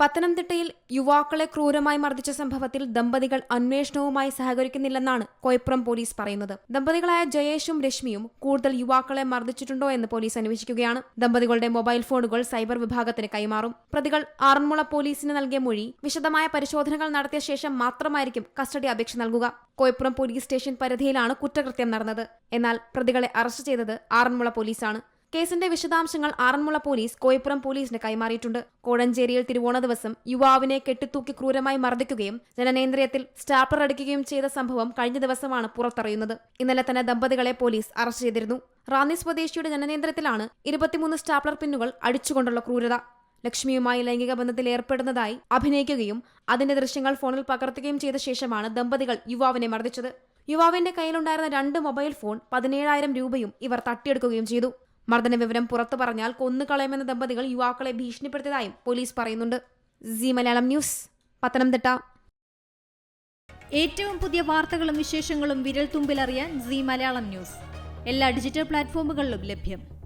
പത്തനംതിട്ടയിൽ യുവാക്കളെ ക്രൂരമായി മർദ്ദിച്ച സംഭവത്തിൽ ദമ്പതികൾ അന്വേഷണവുമായി സഹകരിക്കുന്നില്ലെന്നാണ് കോയപ്പുറം പോലീസ് പറയുന്നത്. ദമ്പതികളായ ജയേഷും രശ്മിയും കൂടുതൽ യുവാക്കളെ മർദ്ദിച്ചിട്ടുണ്ടോ എന്ന് പോലീസ് അന്വേഷിക്കുകയാണ്. ദമ്പതികളുടെ മൊബൈൽ ഫോണുകൾ സൈബർ വിഭാഗത്തിന് കൈമാറും. പ്രതികൾ ആറന്മുള പോലീസിന് നൽകിയ മൊഴി വിശദമായ പരിശോധനകൾ നടത്തിയ ശേഷം മാത്രമായിരിക്കും കസ്റ്റഡി അപേക്ഷ നൽകുക. കോയപ്പുറം പോലീസ് സ്റ്റേഷൻ പരിധിയിലാണ് കുറ്റകൃത്യം നടന്നത്. എന്നാൽ പ്രതികളെ അറസ്റ്റ് ചെയ്തത് ആറന്മുള പോലീസാണ്. കേസിന്റെ വിശദാംശങ്ങൾ ആറന്മുള പോലീസ് കോയപ്പുറം പോലീസിന് കൈമാറിയിട്ടുണ്ട്. കോഴഞ്ചേരിയിൽ തിരുവോണ ദിവസം യുവാവിനെ കെട്ടിത്തൂക്കി ക്രൂരമായി മർദ്ദിക്കുകയും ജനനേന്ദ്രിയത്തിൽ സ്റ്റാപ്പർ അടിക്കുകയും ചെയ്ത സംഭവം കഴിഞ്ഞ ദിവസമാണ് പുറത്തറിയുന്നത്. ഇന്നലെ തന്നെ ദമ്പതികളെ പോലീസ് അറസ്റ്റ് ചെയ്തിരുന്നു. റാന്നി സ്വദേശിയുടെ ജനനേന്ദ്രത്തിലാണ് ഇരുപത്തിമൂന്ന് സ്റ്റാപ്ലർ പിന്നുകൾ അടിച്ചുകൊണ്ടുള്ള ക്രൂരത. ലക്ഷ്മിയുമായി ലൈംഗിക ബന്ധത്തിൽ ഏർപ്പെടുന്നതായി അഭിനയിക്കുകയും അതിന്റെ ദൃശ്യങ്ങൾ ഫോണിൽ പകർത്തുകയും ചെയ്ത ശേഷമാണ് ദമ്പതികൾ യുവാവിനെ മർദ്ദിച്ചത്. യുവാവിന്റെ കയ്യിലുണ്ടായിരുന്ന രണ്ട് മൊബൈൽ ഫോൺ പതിനേഴായിരം രൂപയും ഇവർ തട്ടിയെടുക്കുകയും ചെയ്തു. മർദ്ദന വിവരം പുറത്തു പറഞ്ഞാൽ കൊന്നുകളയുമെന്ന ദമ്പതികൾ യുവാക്കളെ ഭീഷണിപ്പെടുത്തിയതായും പോലീസ് പറയുന്നുണ്ട്. C Malayalam news Pathanamthitta. ഏറ്റവും പുതിയ വാർത്തകളും വിശേഷങ്ങളും വിരൽ തുമ്പിലറിയാൻ സി മലയാളം ന്യൂസ്. എല്ലാ ഡിജിറ്റൽ പ്ലാറ്റ്ഫോമുകളിലും ലഭ്യം.